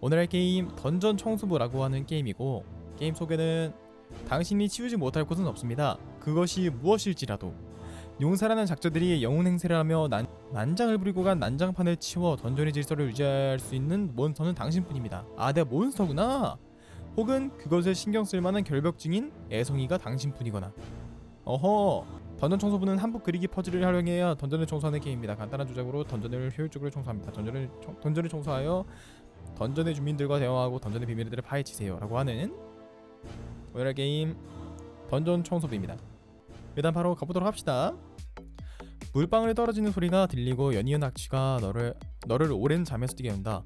오늘 할 게임 던전 청소부라고 하는 게임이고 게임 속에는 당신이 치우지 못할 곳은 없습니다. 그것이 무엇일지라도 용사라는 작자들이 영웅 행세를 하며 난, 난장을 부리고 간 난장판을 치워 던전의 질서를 유지할 수 있는 몬스터는 당신뿐입니다. 아, 내가 몬스터구나. 혹은 그것을 신경 쓸 만한 결벽증인 애송이가 당신뿐이거나. 어허. 던전 청소부는 한복 그리기 퍼즐을 활용해야 던전을 청소하는 게임입니다. 간단한 조작으로 던전을 효율적으로 청소합니다. 던전을 청- 던전을 청소하여 던전의 주민들과 대화하고 던전의 비밀들을 파헤치세요 라고 하는 오늘의 게임 던전 청소부입니다. 일단 바로 가보도록 합시다. 물방울이 떨어지는 소리가 들리고 연이은 악취가 너를 너를 오랜 잠에서 뛰게 한다.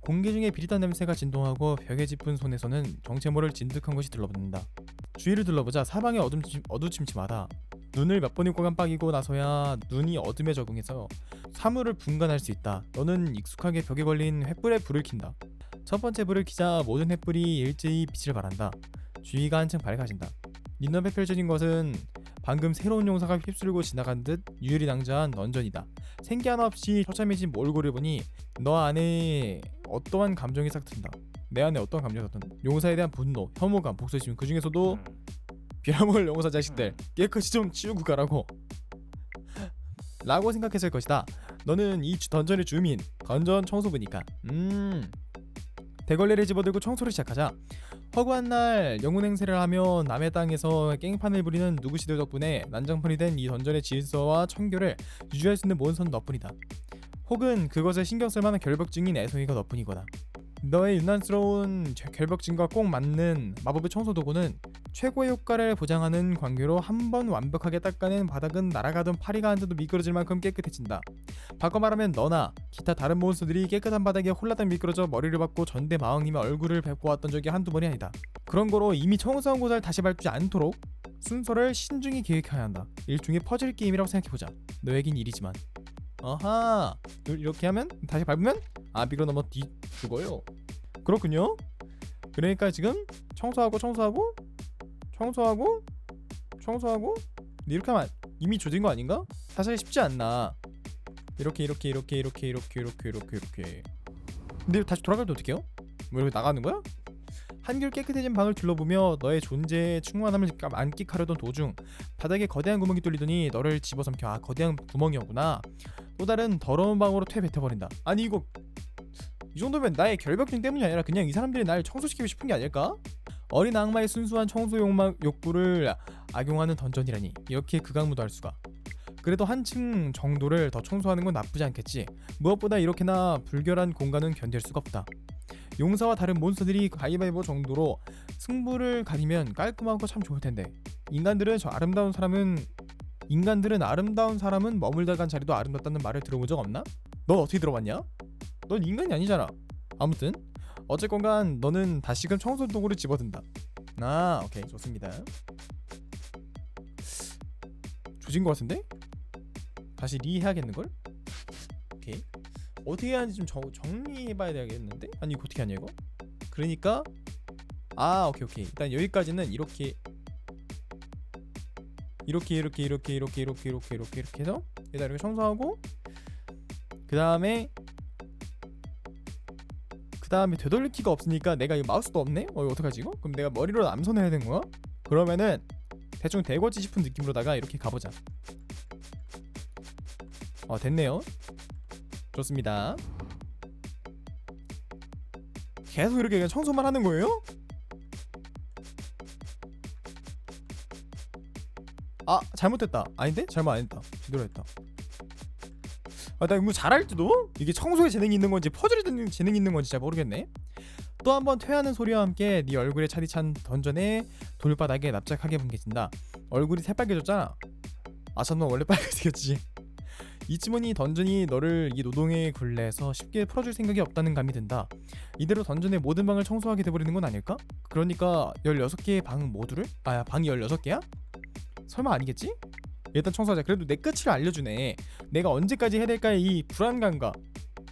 공기 중에 비릿한 냄새가 진동하고 벽에 짚은 손에서는 정체 모를 진득한 것이 들러붙는다. 주위를 둘러보자 사방이 어둠침, 어두침침하다. 눈을 몇 번이고 깜빡이고 나서야 눈이 어둠에 적응해서 사물을 분간할 수 있다. 너는 익숙하게 벽에 걸린 횃불에 불을 킨다. 첫 번째 불을 켜자 모든 횃불이 일제히 빛을 발한다. 주위가 한층 밝아진다. 네 눈앞에 펼쳐진 것은 방금 새로운 용사가 휩쓸고 지나간 듯 유일이 낭자한 던전이다. 생기 하나 없이 처참해진 몰골을 보니 너 안에 어떠한 감정이 싹 든다. 내 안에 어떠한 감정이 싹 든다. 용사에 대한 분노, 혐오감, 복수심 그 중에서도 빌어먹을 용사 자식들 깨끗이 좀 치우고 가라고. 라고 생각했을 것이다. 너는 이 주- 던전의 주민 던전 청소부니까. 음. 대걸레를 집어들고 청소를 시작하자. 허구한 날 영혼 행세를 하며 남의 땅에서 깽판을 부리는 누구시들 덕분에 난장판이 된 이 던전의 질서와 청결을 유지할 수 있는 몬스터는 너뿐이다. 혹은 그것을 신경 쓸 만한 결벽증인 애송이가 너뿐이거나 너의 유난스러운 제- 결벽증과 꼭 맞는 마법의 청소 도구는 최고의 효과를 보장하는 관계로 한 번 완벽하게 닦아낸 바닥은 날아가던 파리가 앉아도 미끄러질 만큼 깨끗해진다. 바꿔 말하면 너나 기타 다른 몬스터들이 깨끗한 바닥에 홀라당 미끄러져 머리를 박고 전대 마왕님의 얼굴을 밟고 왔던 적이 한두 번이 아니다. 그런 거로 이미 청소한 곳을 다시 밟지 않도록 순서를 신중히 계획해야 한다. 일종의 퍼즐 게임이라고 생각해보자. 너에겐 일이지만. 아하 이렇게 하면 다시 밟으면 아 미끄러 넘어 뒤 죽어요. 그렇군요. 그러니까 지금 청소하고 청소하고 청소하고 청소하고 이렇게 하면 이미 조진 거 아닌가? 사실 쉽지 않나 이렇게 이렇게 이렇게 이렇게 이렇게 이렇게 이렇게 이렇게 근데 다시 돌아갈 때 어떡해요? 뭐 이렇게 나가는 거야? 한결 깨끗해진 방을 둘러보며 너의 존재에 충만함을 만끽하려던 도중 바닥에 거대한 구멍이 뚫리더니 너를 집어삼켜 아 거대한 구멍이었구나 또 다른 더러운 방으로 퇴 뱉어버린다. 아니 이거 이 정도면 나의 결벽증 때문이 아니라 그냥 이 사람들이 날 청소시키고 싶은 게 아닐까? 어린 악마의 순수한 청소 욕망, 욕구를 악용하는 던전이라니. 이렇게 극악무도할 수가. 그래도 한층 정도를 더 청소하는 건 나쁘지 않겠지. 무엇보다 이렇게나 불결한 공간은 견딜 수가 없다. 용사와 다른 몬스터들이 가위바위보 정도로 승부를 가리면 깔끔하고 참 좋을 텐데. 인간들은 저 아름다운 사람은 인간들은 아름다운 사람은 머물다 간 자리도 아름답다는 말을 들어본 적 없나? 넌 어떻게 들어봤냐? 넌 인간이 아니잖아 아무튼 어쨌건간 너는 다시금 청소 도구를 집어든다. 아, 오케이 좋습니다. 조진 것 같은데? 다시 리 해야겠는 걸? 오케이. 어떻게 하는지 좀 정, 정리해봐야 되겠는데? 아니 어떻게 하냐 이거? 그러니까 아 오케이 오케이 일단 여기까지는 이렇게 이렇게 이렇게 이렇게 이렇게 이렇게 이렇게 이렇게 이렇게 해서 일단 이렇게 청소하고 그 다음에 그 다음에 되돌릴 키가 없으니까 내가 이 마우스도 없네? 어 이거 어떡하지 이거? 그럼 내가 머리로 남선해야 되는 거야? 그러면은 대충 대거지 싶은 느낌으로다가 이렇게 가보자 어 됐네요 좋습니다 계속 이렇게 그냥 청소만 하는 거예요? 아 잘못했다 아닌데? 잘못 안 했다 제대로 했다 아나 이거 잘할지도? 이게 청소에 재능이 있는 건지 퍼즐에 재능- 재능이 있는 건지 잘 모르겠네 또 한 번 퇴하는 소리와 함께 네 얼굴에 차디찬 던전에 돌바닥에 납작하게 뭉개진다 얼굴이 새빨개졌잖아 아참 너 원래 빨개지겠지 이쯤은이 던전이 너를 이 노동의 굴레에서 쉽게 풀어줄 생각이 없다는 감이 든다 이대로 던전의 모든 방을 청소하게 돼버리는 건 아닐까? 그러니까 16개의 방 모두를? 아 방이 16개야? 설마 아니겠지? 일단 청소하자. 그래도 내 끝을 알려주네. 내가 언제까지 해야 될까의 이 불안감과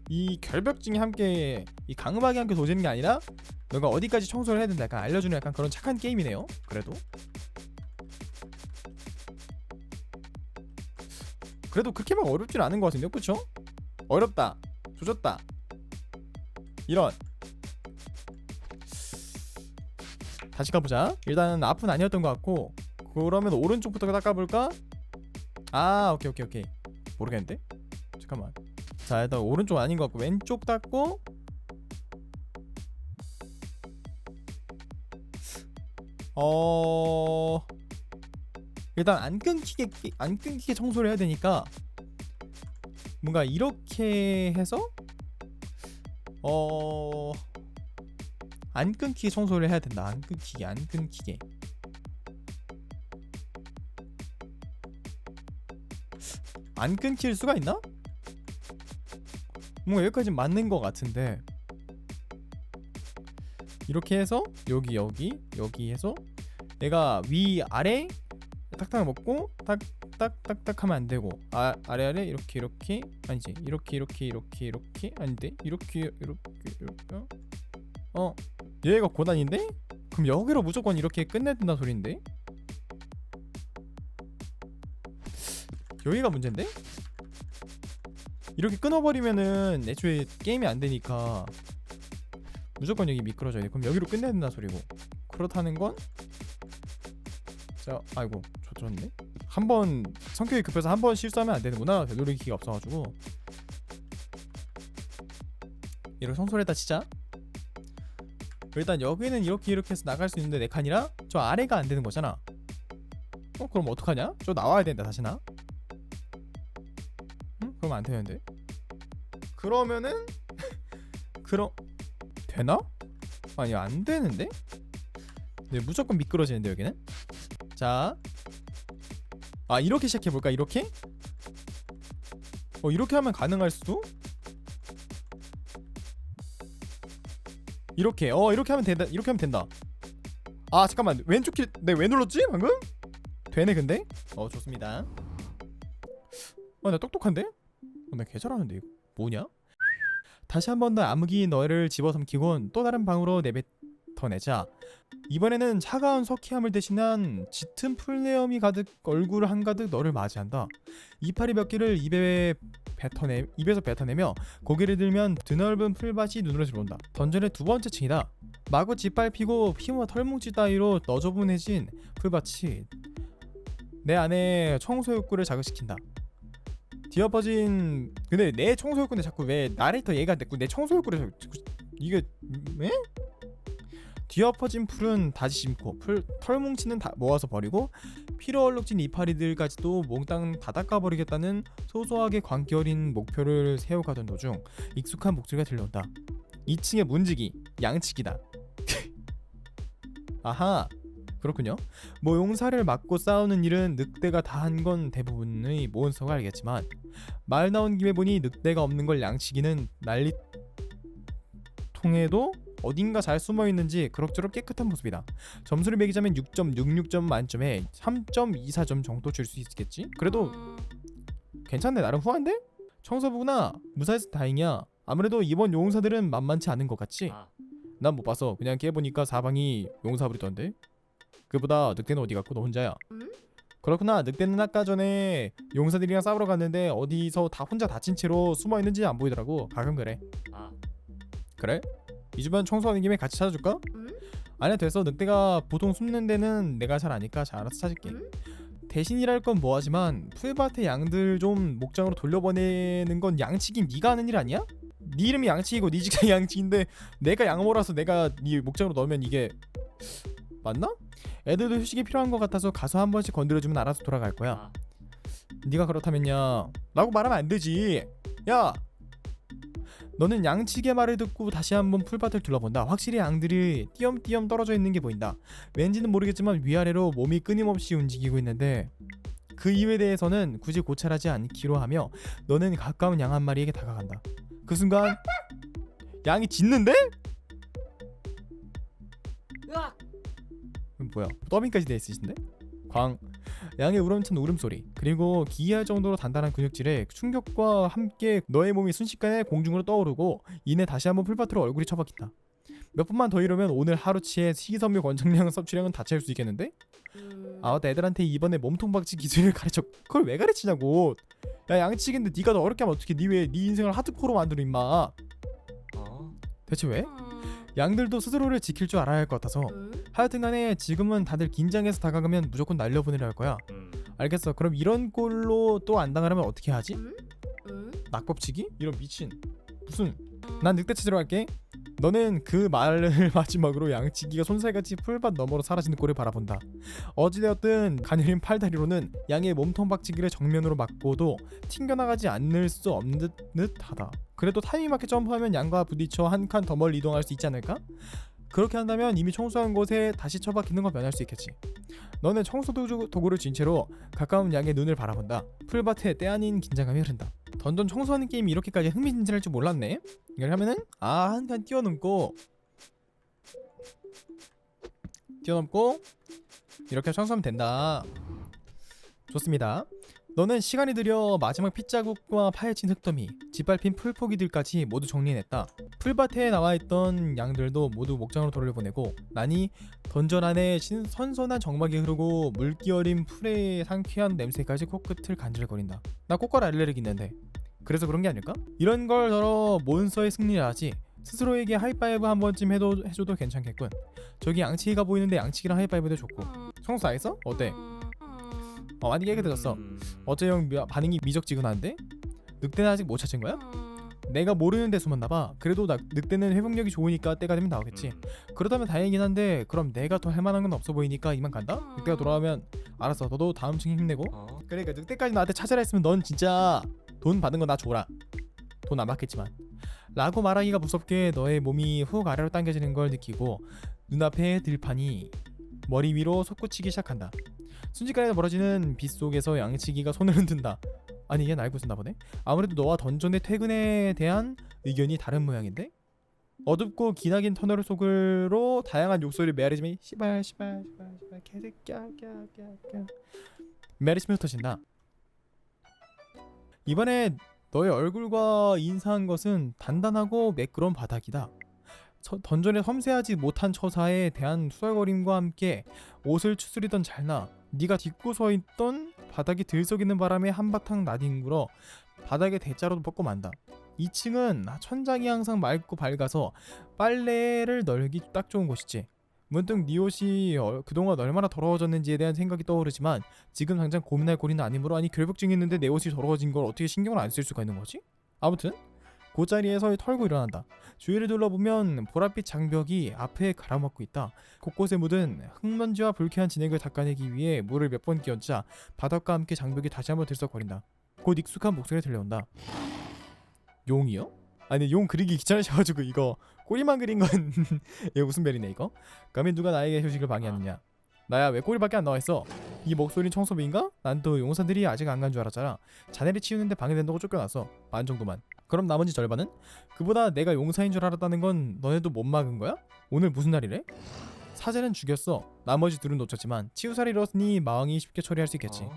이 결벽증이 함께 이 강음하게 함께 도지는 게 아니라 너가 어디까지 청소를 해야 된다 약간 알려주는 약간 그런 착한 게임이네요 그래도. 그래도 그렇게 막 어렵진 않은 것 같은데요 그쵸? 어렵다 조졌다. 이런. 다시 가보자. 일단 앞은 아니었던 것 같고 그러면 오른쪽부터 닦아볼까? 아 오케이 오케이 오케이 모르겠는데? 잠깐만 자 일단 오른쪽 아닌 것 같고 왼쪽 닦고 어 일단 안 끊기게 안 끊기게 청소를 해야 되니까 뭔가 이렇게 해서 어. 안 끊기게 청소를 해야 된다. 안 끊기게, 안 끊기게. 안 끊길 수가 있나? 뭔가 여기까지 맞는 것 같은데. 이렇게 해서 여기 여기 여기 해서 내가 위 아래 딱딱 먹고 딱딱딱딱 하면 안 되고 아 아래 아래 이렇게 이렇게 아니지. 이렇게 이렇게 이렇게 이렇게 아닌데? 이렇게 이렇게 이렇게 어? 얘가 고단인데? 그럼 여기로 무조건 이렇게 끝내야 된다 소린데 여기가 문제인데 이렇게 끊어버리면은 애초에 게임이 안 되니까 무조건 여기 미끄러져야 돼 그럼 여기로 끝내야 된다 소리고 그렇다는 건 자, 아이고, 젖었네. 한 번 성격이 급해서 한 번 실수하면 안 되는구나. 되돌리기가 없어가지고. 이렇게 했다 치자. 일단 여기는 이렇게 이렇게 해서 나갈 수 있는데 네 칸이라 저 아래가 안 되는 거잖아. 어 그럼 어떡하냐? 저 나와야 된다 다시나? 응? 그럼 안 되는데. 그러면은 그럼 되나? 아니 안 되는데? 네 무조건 미끄러지는데 여기는? 자, 아 이렇게 시작해 볼까? 이렇게? 어 이렇게 하면 가능할 수도? 이렇게, 어 이렇게 하면 된다. 이렇게 하면 된다. 아 잠깐만 왼쪽 길, 내왜 눌렀지 방금? 되네 근데? 어 좋습니다. 어나 똑똑한데? 어, 나개 잘하는데 이거 뭐냐? 다시 한 번 더 암흑이 너를 집어삼키곤 또 다른 방으로 내뱉어내자 이번에는 차가운 석희함을 대신한 짙은 풀내음이 가득 얼굴 한가득 너를 맞이한다. 이파리 몇 개를 입에 뱉어내 입에서 뱉어내며 고개를 들면 드넓은 풀밭이 눈으로 들어온다. 던전의 두 번째 층이다. 마구 짓밟히고 피와 털뭉치 따위로 너저분해진 풀밭이 내 안에 청소 욕구를 자극시킨다. 뒤엎어진 근데 내 청소 욕구인데 자꾸 왜 나레이터 얘가 됐고 내 청소 욕구를 자꾸 이게 왜? 뒤엎어진 풀은 다시 심고 풀 털 뭉치는 다 모아서 버리고 피로 얼룩진 이파리들까지도 몽땅 다 닦아버리겠다는 소소하게 어린 목표를 세워가던 도중 익숙한 목소리가 들려온다. 2층의 문지기 양치기다. 아하 그렇군요 뭐 용사를 맞고 싸우는 일은 늑대가 다 한 건 대부분의 몬스터가 알겠지만 말 나온 김에 보니 늑대가 없는 걸 양치기는 난리 통에도 어딘가 잘 숨어 있는지 그럭저럭 깨끗한 모습이다. 점수를 매기자면 6.66점 만점에 3.24점 정도 줄 수 있겠지? 그래도 음, 괜찮네 나름 후한데? 청소부구나 무사해서 다행이야. 아무래도 이번 용사들은 만만치 않은 것 같지? 아, 난못 봤어. 그냥 깨보니까 사방이 용사 부리던데. 그보다 늑대는 어디 갔고 너 혼자야. 음? 그렇구나. 늑대는 아까 전에 용사들이랑 싸우러 갔는데 어디서 다 혼자 다친 채로 숨어 있는지 안 보이더라고. 가끔 그래. 아, 그래? 이 주변 청소하는 김에 같이 찾아줄까? 음? 아니야 돼서 늑대가 보통 숨는 데는 내가 잘 아니까 잘 알아서 찾을게 음? 대신이랄 건 뭐하지만 풀밭의 양들 좀 목장으로 돌려보내는 건 양치기 네가 하는 일 아니야? 네 이름이 양치기고 네 직장이 양치기인데 내가 양모라서 내가 네 목장으로 넣으면 이게 맞나? 애들도 휴식이 필요한 것 같아서 가서 한 번씩 건드려주면 알아서 돌아갈 거야. 아, 네가 그렇다면야 라고 말하면 안 되지. 야! 너는 양치기의 말을 듣고 다시 한번 풀밭을 둘러본다. 확실히 양들이 띄엄띄엄 떨어져 있는 게 보인다. 왠지는 모르겠지만 위아래로 몸이 끊임없이 움직이고 있는데 그 이유에 대해서는 굳이 고찰하지 않기로 하며 너는 가까운 양 한 마리에게 다가간다. 그 순간 양이 짖는데? 뭐야? 더빙까지 돼 있으신데? 광. 양의 우렁찬 울음소리. 그리고 기이할 정도로 단단한 근육질에 충격과 함께 너의 몸이 순식간에 공중으로 떠오르고 이내 다시 한번 풀밭으로 얼굴이 처박힌다. 몇 번만 더 이러면 오늘 하루치의 식이섬유 권장량 섭취량은 다 채울 수 있겠는데? 음, 아 맞다 애들한테 이번에 몸통 박치 기술을 가르쳐. 그걸 왜 가르치냐고 야 양치기인데 네가 더 어렵게 하면 어떻게 니왜네 인생을 하드코어로 만들어 임마. 어, 대체 왜? 양들도 스스로를 지킬 줄 알아야 할 것 같아서 하여튼간에 지금은 다들 긴장해서 다가가면 무조건 날려보내려 할 거야 음. 알겠어 그럼 이런 꼴로 또 안 당하려면 어떻게 하지? 응? 응? 낙법치기? 이런 미친 무슨 난 늑대 찾으러 갈게 너는 그 말을 마지막으로 양치기가 손살같이 풀밭 너머로 사라지는 꼴을 바라본다 어찌되었든 가녀린 팔다리로는 양의 몸통 박치기를 정면으로 맞고도 튕겨나가지 않을 수 없는 듯하다 그래도 타이밍 맞게 점프하면 양과 부딪혀 한 칸 더 멀리 이동할 수 있지 않을까? 그렇게 한다면 이미 청소한 곳에 다시 처박히는 건 변할 수 있겠지 너는 청소 도구- 도구를 쥔 채로 가까운 양의 눈을 바라본다 풀밭에 때 아닌 긴장감이 흐른다 던전 청소하는 게임이 이렇게까지 흥미진진할 줄 몰랐네. 이걸 하면은 아 한 칸 뛰어넘고 뛰어넘고 이렇게 청소하면 된다. 좋습니다. 너는 시간이 들여 마지막 핏자국과 파헤친 흙더미, 짓밟힌 풀포기들까지 모두 정리해냈다. 풀밭에 나와있던 양들도 모두 목장으로 돌려보내고 나니 던전 안에 신- 선선한 정막이 흐르고 물기 어린 풀의 상쾌한 냄새까지 코끝을 간질거린다. 나 꽃갈 알레르기 있는데 그래서 그런 게 아닐까? 이런 걸 덜어 몬스터의 승리를 하지 스스로에게 하이파이브 한 번쯤 해도 해줘도 괜찮겠군 저기 양치기가 보이는데 양치기랑 하이파이브도 좋고 청소 다 했어? 어때? 어 많이 깨끗해졌어 음. 어째 형 미- 반응이 미적지근한데? 늑대는 아직 못 찾은 거야? 내가 모르는 데 숨었나 봐 그래도 나, 늑대는 회복력이 좋으니까 때가 되면 나오겠지 음. 그러다면 다행이긴 한데 그럼 내가 더 할 만한 건 없어 보이니까 이만 간다? 늑대가 돌아오면 알았어 너도 다음 층에 힘내고 어? 그러니까 늑대까지 나한테 찾으라 했으면 넌 진짜 돈 받은 거 나 줘라 돈 안 받겠지만 라고 말하기가 무섭게 너의 몸이 훅 아래로 당겨지는 걸 느끼고 눈앞에 들판이 머리 위로 솟구치기 시작한다. 순식간에 벌어지는 빗속에서 양치기가 손을 흔든다. 아니 얘 알고 있었나 보네? 아무래도 너와 던전의 퇴근에 대한 의견이 다른 모양인데? 어둡고 기나긴 터널 속으로 다양한 욕설이 메아리지면 시발 시발 시발 시발 개새끼야 꺄꺄꺄. 메아리치며 흩어진다. 이번에 너의 얼굴과 인사한 것은 단단하고 매끄러운 바닥이다. 저- 던전에 섬세하지 못한 처사에 대한 수월거림과 함께 옷을 추스리던 잘나 네가 딛고 서 있던 바닥이 들썩이는 바람에 한바탕 나뒹굴어 바닥에 대자로도 뻗고 만다. 2층은 천장이 항상 맑고 밝아서 빨래를 널기 딱 좋은 곳이지. 문득 네 옷이 어- 그동안 얼마나 더러워졌는지에 대한 생각이 떠오르지만 지금 당장 고민할 거리는 아니므로 아니 결벽증이 있는데 내 옷이 더러워진 걸 어떻게 신경을 안 쓸 수가 있는 거지? 아무튼 그 자리에 서 털고 일어난다. 주위를 둘러보면 보랏빛 장벽이 앞에 가라먹고 있다. 곳곳에 묻은 흙먼지와 불쾌한 진액을 닦아내기 위해 물을 몇 번 끼얹자 바닥과 함께 장벽이 다시 한번 들썩거린다. 곧 익숙한 목소리가 들려온다. 용이요? 아니 용 그리기 귀찮으셔가지고 이거 꼬리만 그린 건 이거 무슨 별이네 이거? 감히 누가 나에게 휴식을 방해하느냐? 나야 왜 꼬리밖에 안 나와 있어? 이 목소리는 청소부인가? 난 또 용사들이 아직 안 간 줄 알았잖아. 자네를 치우는데 방해된다고 쫓겨났어. 반 정도만. 그럼 나머지 절반은? 그보다 내가 용사인 줄 알았다는 건 너네도 못 막은 거야? 오늘 무슨 날이래? 사제는 죽였어. 나머지 둘은 놓쳤지만 치우살이로니 마왕이 쉽게 처리할 수 있겠지. 어?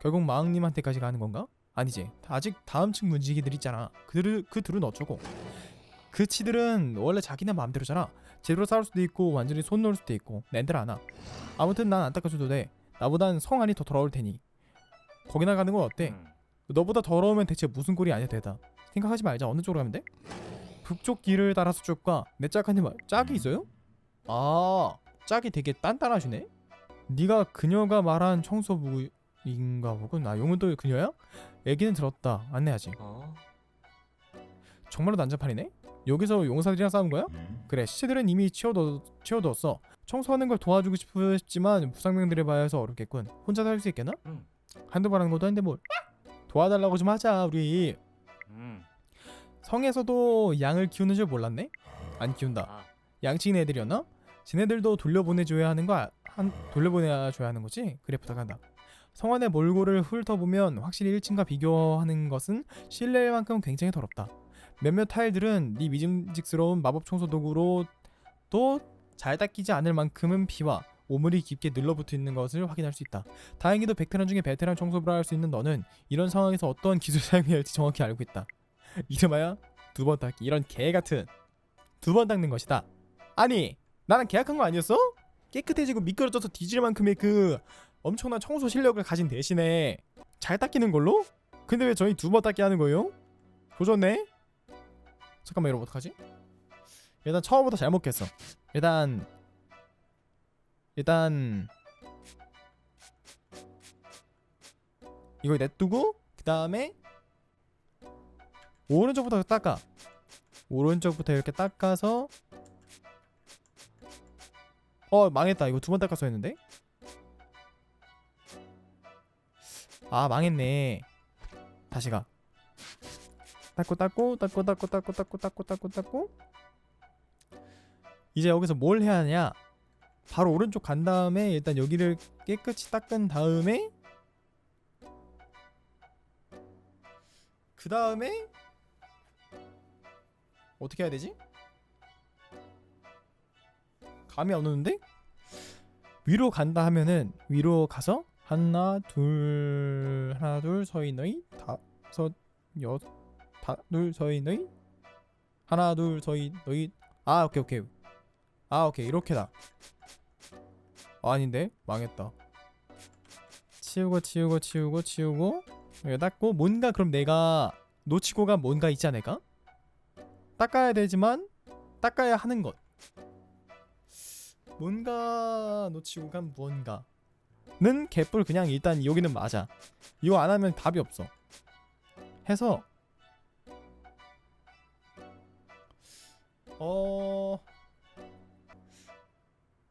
결국 마왕님한테까지 가는 건가? 아니지. 아직 다음 층 문지기들 있잖아. 그들 그 둘은 어쩌고? 그 치들은 원래 자기네 마음대로잖아. 제대로 싸울 수도 있고 완전히 손 놓을 수도 있고 낸들 안아. 아무튼 난 안 닦아줘도 돼. 나보단 성안이 더 더러울 테니. 거기나 가는 건 어때? 음. 너보다 더러우면 대체 무슨 꼴이 아니야 되다. 생각하지 말자. 어느 쪽으로 가면 돼? 북쪽 길을 따라서 쭉 가. 내 짝한테 말 짝이 있어요? 아 짝이 되게 단단하시네. 네가 그녀가 말한 청소부인가 보군. 아 용은 또 그녀야? 얘기는 들었다. 안내하지. 어? 정말로 난장판이네? 여기서 용사들이랑 싸운 거야? 그래 시체들은 이미 치워둬, 치워뒀어 청소하는 걸 도와주고 싶지만 부상병들을 봐야 해서 어렵겠군 혼자서 할수 있겠나? 음. 한두 번 하는 것도 아닌데 뭘 도와달라고 좀 하자 우리 음. 성에서도 양을 키우는 줄 몰랐네? 안 키운다 아. 양치는 애들이었나? 지네들도 돌려보내줘야 하는 거 아- 한, 돌려보내줘야 하는 거지? 그래 부탁한다 성안의 몰골을 훑어보면 확실히 1층과 비교하는 것은 실내일 만큼 굉장히 더럽다 몇몇 타일들은 네 믿음직스러운 마법 청소 도구로 또 잘 닦이지 않을 만큼은 피와 오물이 깊게 늘러붙어 있는 것을 확인할 수 있다. 다행히도 베테랑 중에 베테랑 청소부라 할 수 있는 너는 이런 상황에서 어떠한 기술 사용해야 할지 정확히 알고 있다. 이름하여 두 번 닦기 이런 개 같은 두 번 닦는 것이다. 아니 나랑 계약한 거 아니었어? 깨끗해지고 미끄러져서 뒤질 만큼의 그 엄청난 청소 실력을 가진 대신에 잘 닦이는 걸로? 근데 왜 저희 두 번 닦게 하는 거예요? 조졌네? 잠깐만 이러면 어떡하지? 일단 처음부터 잘못했어. 일단 일단 이걸 냅두고 그 다음에 오른쪽부터 닦아. 오른쪽부터 이렇게 닦아서 어 망했다. 이거 두 번 닦았어야 했는데. 아 망했네. 다시 가. 닦고 닦고 닦고 닦고 닦고 닦고 닦고 닦고 닦고 이제 여기서 뭘 해야 하냐? 바로 오른쪽 간 다음에 일단 여기를 깨끗이 닦은 다음에 그 다음에 어떻게 해야 되지? 감이 안 오는데? 위로 간다 하면은 위로 가서 하나 둘 하나 둘 너희 다섯 여섯 다둘 너희 하나 둘 너희 아 오케이 오케이. 아 오케이. 이렇게다. 아, 아닌데? 망했다. 치우고 치우고 치우고 치우고. 닦고 뭔가 그럼 내가 놓치고 간 뭔가 있지 않을까? 닦아야 되지만 닦아야 하는 것 뭔가 놓치고 간 무언가는 개뿔 그냥 일단 여기는 맞아 이거 안 하면 답이 없어 해서 어...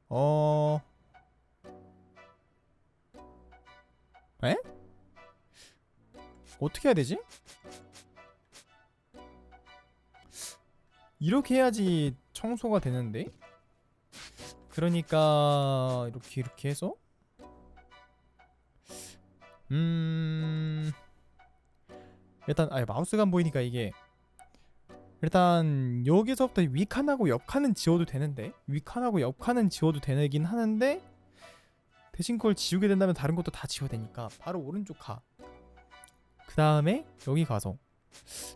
어... 에? 어떻게 해야 되지? 이렇게 해야지 청소가 되는데? 그러니까 이렇게 이렇게 해서 음... 일단 아 마우스가 안 보이니까 이게 일단 여기서부터 위칸하고 옆 칸은 지워도 되는데 위칸하고 옆 칸은 지워도 되긴 하는데 대신 그걸 지우게 된다면 다른 것도 다 지워야 되니까 바로 오른쪽 가. 그 다음에 여기 가서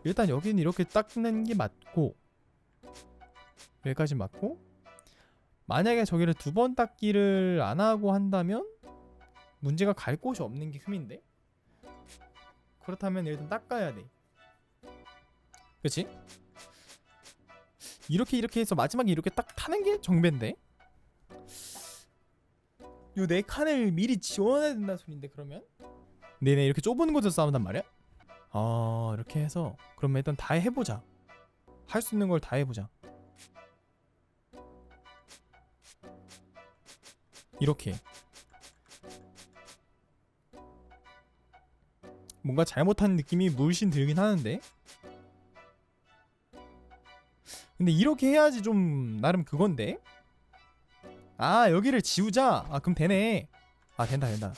일단 여기는 이렇게 닦는 게 맞고 여기까지 맞고 만약에 저기를 두 번 닦기를 안 하고 한다면 문제가 갈 곳이 없는 게 흠인데 그렇다면 일단 닦아야 돼. 그치? 이렇게 이렇게 해서 마지막에 이렇게 딱 타는 게 정배인데 요 네 칸을 미리 지원해야 된다는 소린데 그러면 네네 이렇게 좁은 곳에서 싸운단 말이야? 아 이렇게 해서 그러면 일단 다 해보자 할 수 있는 걸 다 해보자 이렇게. 뭔가 잘못한 느낌이 물씬 들긴 하는데? 근데 이렇게 해야지 좀 나름 그건데? 아 여기를 지우자. 아 그럼 되네. 아 된다 된다.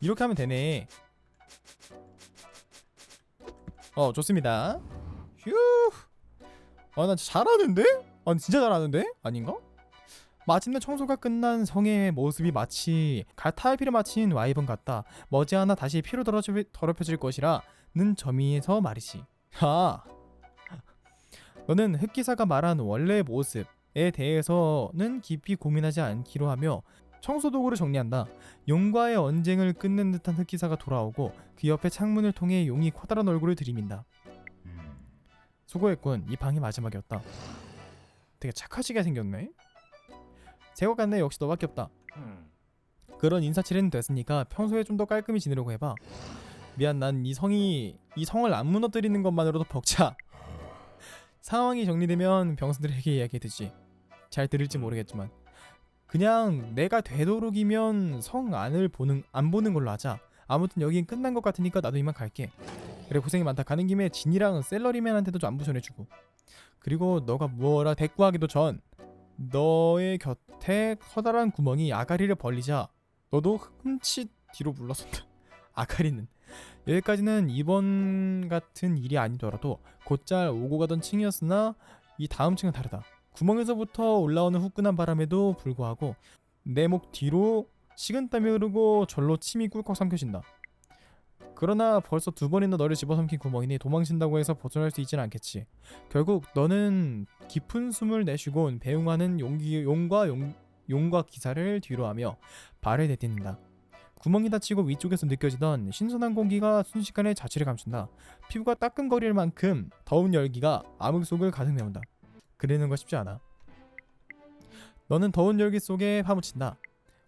이렇게 하면 되네. 어 좋습니다. 휴 아나 잘하는데? 아 진짜 잘하는데? 아닌가? 마침내 청소가 끝난 성의 모습이 마치 갈타피를 마친 와이번 같다. 머지않아 다시 피로 더럽혀- 더럽혀질 것이라 는 점에서 말이지. 아, 너는 흑기사가 말한 원래의 모습에 대해서는 깊이 고민하지 않기로 하며 청소 도구를 정리한다. 용과의 언쟁을 끊는 듯한 흑기사가 돌아오고 그 옆에 창문을 통해 용이 커다란 얼굴을 들이민다. 수고했군. 이 방이 마지막이었다. 되게 착하시게 생겼네. 제것 같네. 역시 너밖에 없다. 그런 인사치레는 됐으니까 평소에 좀 더 깔끔히 지내려고 해봐. 미안, 난 이 성이 이 성을 안 무너뜨리는 것만으로도 벅차. 상황이 정리되면 병사들에게 이야기해두지. 잘 들을지 모르겠지만 그냥 내가 되도록이면 성 안을 보는 안 보는 걸로 하자. 아무튼 여긴 끝난 것 같으니까 나도 이만 갈게. 그래 고생이 많다. 가는 김에 진이랑 셀러리맨한테도 좀 안부 전해주고. 그리고 너가 뭐라 대꾸하기도 전 너의 곁에 커다란 구멍이 아가리를 벌리자 너도 흠칫 뒤로 물러선다. 아가리는 여기까지는 이번 같은 일이 아니더라도 곧잘 오고 가던 층이었으나 이 다음 층은 다르다. 구멍에서부터 올라오는 후끈한 바람에도 불구하고 내 목 뒤로 식은땀이 흐르고 절로 침이 꿀꺽 삼켜진다. 그러나 벌써 두 번이나 너를 집어삼킨 구멍이니 도망친다고 해서 벗어날 수 있지는 않겠지. 결국 너는 깊은 숨을 내쉬곤 배웅하는 용기, 용과 용, 용과 기사를 뒤로하며 발을 내딛는다. 구멍이 닫히고 위쪽에서 느껴지던 신선한 공기가 순식간에 자취를 감춘다. 피부가 따끔거릴 만큼 더운 열기가 암흑 속을 가득 메운다. 그리는 거 쉽지 않아. 너는 더운 열기 속에 파묻힌다.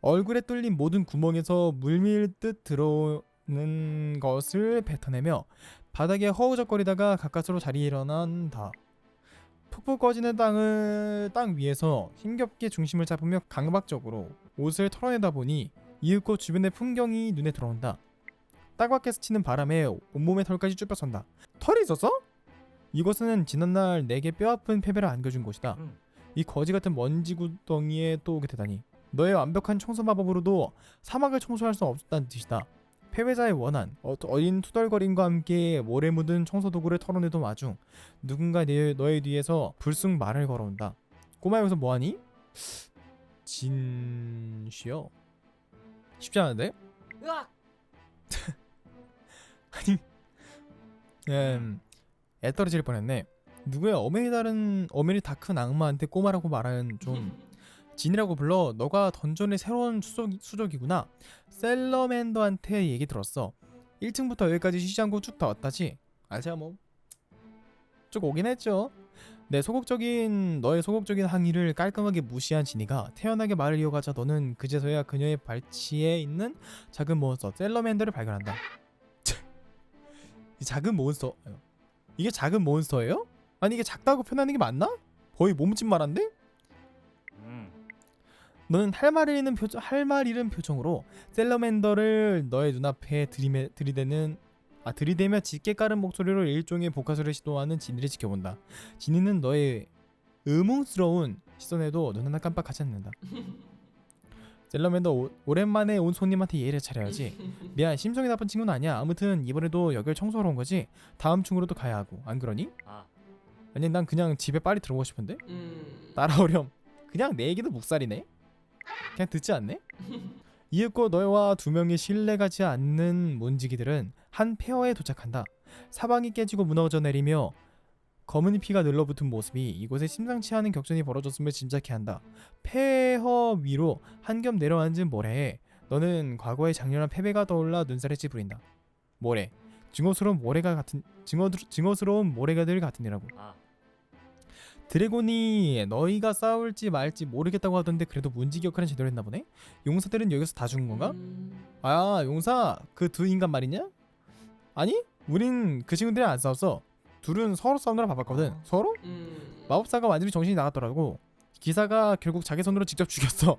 얼굴에 뚫린 모든 구멍에서 물밀듯 들어오 는 것을 뱉어내며 바닥에 허우적거리다가 가까스로 자리에 일어난다. 푹푹 꺼지는 땅을 땅 위에서 힘겹게 중심을 잡으며 강박적으로 옷을 털어내다 보니 이윽고 주변의 풍경이 눈에 들어온다. 따갑게 스치는 바람에 온몸의 털까지 쭈뼛선다. 털이 있었어? 이곳은 지난날 내게 뼈아픈 패배를 안겨준 곳이다. 음. 이 거지 같은 먼지 구덩이에 또 오게 되다니. 너의 완벽한 청소 마법으로도 사막을 청소할 수 없었다는 뜻이다. 패배자의 원한, 어, 어린 투덜거림과 함께 모래 묻은 청소 도구를 털어내던 와중 누군가 내, 너의 뒤에서 불쑥 말을 걸어온다. 꼬마 여기서 뭐하니? 진쉬어. 쉽지 않은데? 으악! 음, 애 떨어질 뻔했네. 누구의 어메이 다른 어메리 다큰 악마한테 꼬마라고 말하는 좀 진이라고 불러 너가 던전의 새로운 수적, 수적이구나. 셀러맨더한테 얘기 들었어. 1층부터 여기까지 쉬지 않고 쭉 다 왔다지? 아 제가 뭐. 쭉 오긴 했죠. 내 소극적인 너의 소극적인 항의를 깔끔하게 무시한 진이가 태연하게 말을 이어가자 너는 그제서야 그녀의 발치에 있는 작은 몬스터 셀러맨더를 발견한다. 이 작은 몬스터. 이게 작은 몬스터예요? 아니 이게 작다고 표현하는 게 맞나? 거의 몸짓 말한데? 음. 너는 할 말 잃는 표정, 할 말 잃은 표정으로 셀러맨더를 너의 눈앞에 들이매, 들이대는 아 들이대며 짙게 깔은 목소리로 일종의 복화술을 시도하는 진이를 지켜본다. 진이는 너의 의문스러운 시선에도 눈 하나 깜빡하지 않는다. 셀러맨더 오, 오랜만에 온 손님한테 예의를 차려야지. 미안 심성이 나쁜 친구는 아니야. 아무튼 이번에도 여길 청소하러 온 거지. 다음 층으로도 가야 하고 안 그러니? 아. 아니 난 그냥 집에 빨리 들어오고 싶은데. 음. 따라오렴. 그냥 내 얘기도 묵살이네. 그냥 듣지 않네. 이윽고 너와 두 명의 신뢰가지 않는 문지기들은 한 폐허에 도착한다. 사방이 깨지고 무너져 내리며 검은 피가 늘러붙은 모습이 이곳에 심상치 않은 격전이 벌어졌음을 짐작케 한다. 폐허 위로 한 겹 내려앉은 모래에 너는 과거의 장렬한 패배가 떠올라 눈살이 찌푸린다. 모래. 증오스러운 모래가 같은 증오 증오스러운 모래가들 같은 이라고. 아. 드래곤이 너희가 싸울지 말지 모르겠다고 하던데 그래도 문지기 역할은 제대로 했나 보네. 용사들은 여기서 다 죽은 건가? 음. 아 용사 그 두 인간 말이냐? 아니 우린 그 친구들이 안 싸웠어. 둘은 서로 싸우느라 바빴거든. 어. 서로? 음. 마법사가 완전히 정신이 나갔더라고. 기사가 결국 자기 손으로 직접 죽였어.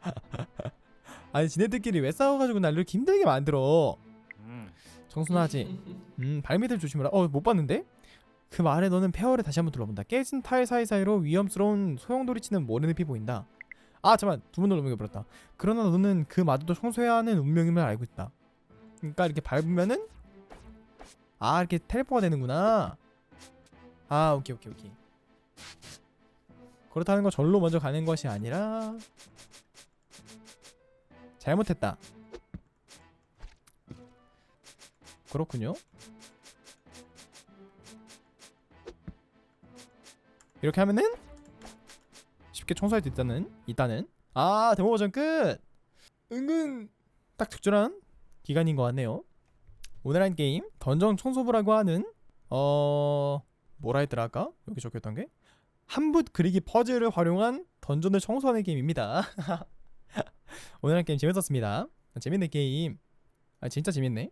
아니 지네들끼리 왜 싸워가지고 날 이렇게 힘들게 만들어. 음. 청순하지. 음 발밑을 조심해라. 어 못 봤는데? 그 말에 너는 폐허를 다시 한번 둘러본다. 깨진 타일 사이사이로 위험스러운 소용돌이치는 모래 늪이 보인다. 아 잠깐 두번 넘겨버렸다. 그러나 너는 그 마도도 청소해야 하는 운명임을 알고 있다. 그러니까 이렇게 밟으면은 아 이렇게 텔포가 되는구나. 아 오케이 오케이 오케이. 그렇다는 거 절로 먼저 가는 것이 아니라 잘못했다. 그렇군요. 이렇게 하면은 쉽게 청소할 수 있다는 있다는. 아 데모 버전 끝! 은근 딱 적절한 기간인 것 같네요. 오늘 한 게임 던전 청소부라고 하는 어 뭐라 했더라 아까? 여기 적혀있던 게? 한붓 그리기 퍼즐을 활용한 던전을 청소하는 게임입니다. 오늘 한 게임 재밌었습니다. 재밌는 게임. 아 진짜 재밌네